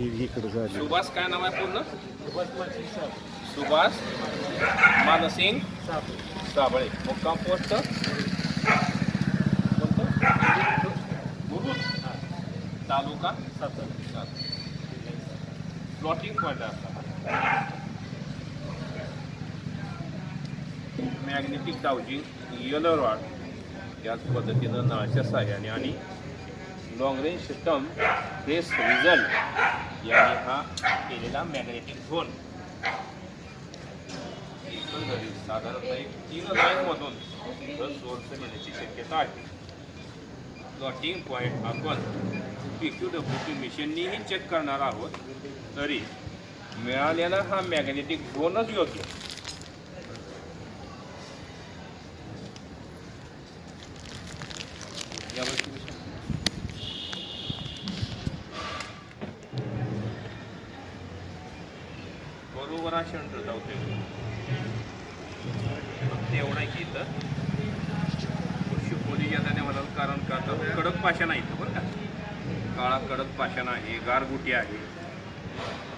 सुभाष काय नाव आहे पूर्ण? सुभाष मानसिंग साबळे. मुक्काम post. Taluka Murud. Taluka? Plotting point magnetic magnetic dowsing Yelorwad. याच पद्धतीनं नळाच्या सहाय्याने आणि long range system base result यांनी हा केलेला मॅग्नेटिक झोन साधारणतः एक तीन लाईनमधून इथं सोर्स मिळण्याची शक्यता आहे. प्लॉटिंग पॉईंट आपण पी क्यू डब्ल्यू टी मिशननीही चेक करणार आहोत तरी मिळालेला हा मॅग्नेटिक झोनच योग्य. यावर्षी आहे शंटर जाऊते फक्त एवढं की इथं शिकवली जाताने म्हणाल कारण का तर कडक पाषाण आहे बरं का. काळा कडक पाषाण आहे गारगुटी आहे.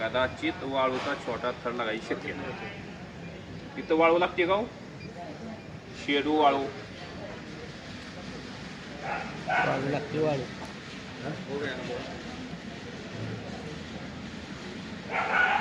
कदाचित वाळूचा छोटा थर लागायची शक्यता आहे. इथं वाळू लागते का हो? शेडू वाळू. वाळू लागते वाळू. ही?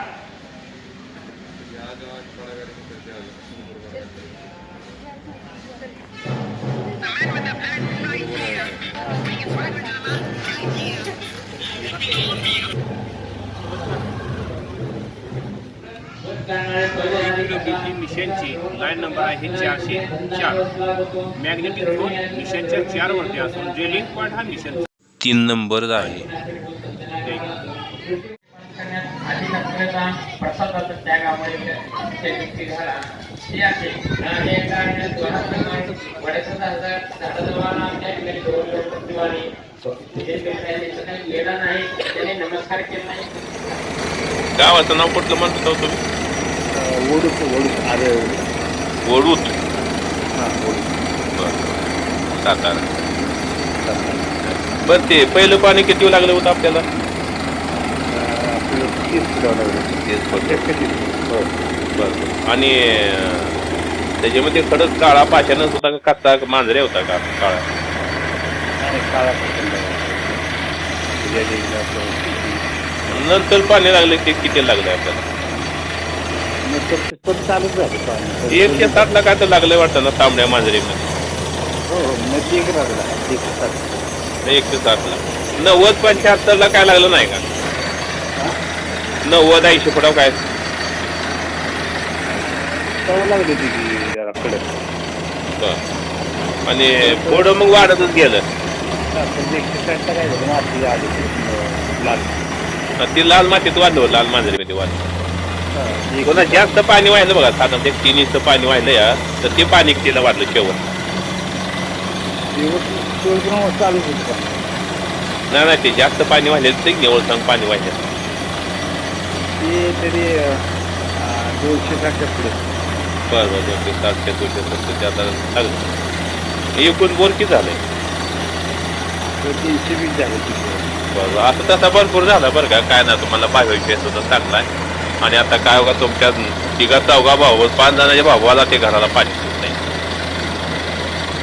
मिशनची लाईन नंबर आहे चारशे चार. मॅग्नेटिक झोन मिशनच्या चारवरती असून जे लिंक पॉईंट हा मिशन तीन नंबर आहे. नसलेला प्रसादाचा आणि आमच्या ठिकाणी दोन लोक हे काही गेला नाही त्याने नमस्कार केला नाही गावाचं नाव कुठलं म्हणतो तुम्ही? ओढू ओढू अरे वडूत. हां सातारा. बरं ते पहिलं पाणी किती लागलं होतं आपल्याला? तीस किलो. लागलं हो. बरं आणि त्याच्यामध्ये खडक काळा पाशानच होता का कच्चा मांजरे होता का काळा? आणि देवीला नंतर पाणी लागलं ते किती लागलं आपल्याला? मग ते पण चालूच झालं पाणी. एकशे साठला काय तर लागलं वाटतं ना तांबड्या मांजरीमध्ये हो हो. मध्ये एक लागला. एकशे सात. एकशे साठला नव्वद पंच्याहत्तरला काय लागलं नाही का? नव्वद ऐंशी फुटाव काय? चव लागली होती की जरा कडक. बरं. आणि पुढं मग वाढतच गेलं. पण एकशे साठला काय झालं माती आली अं, लाल. ती लाल मातीत वाढलं लाल मांजरीमध्ये वाढलं. हां, एक- कोणा जास्त पाणी वाहिलं बघा साधारण एक तीन इंच पाणी वाहिलं या तर ते पाणी तिला वाढलं शेवट. दिवस चोवीस तास चालूच होतं पाणी. नाही नाही ते जास्त पाणी वाहिले ते निवळ सांग पाणी वाहिले ते तरी दोनशे साठच्या पुढे. बरं बरं दोनशे सातशे दोनशे आता लागलं एकूण बोर किती झालंय तर तीनशे वीस झाले तिथे बरं. आता तसा भरपूर झाला बरं का? काय ना तुम्हाला बाहेर सुद्धा चांगला आहे. आणि आता काय बघा तुमच्या तिघा चौघा भाऊ पाच जणांच्या भावाला ते घराला पाणी नाही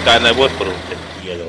काय नाही भरपूर होते Yellow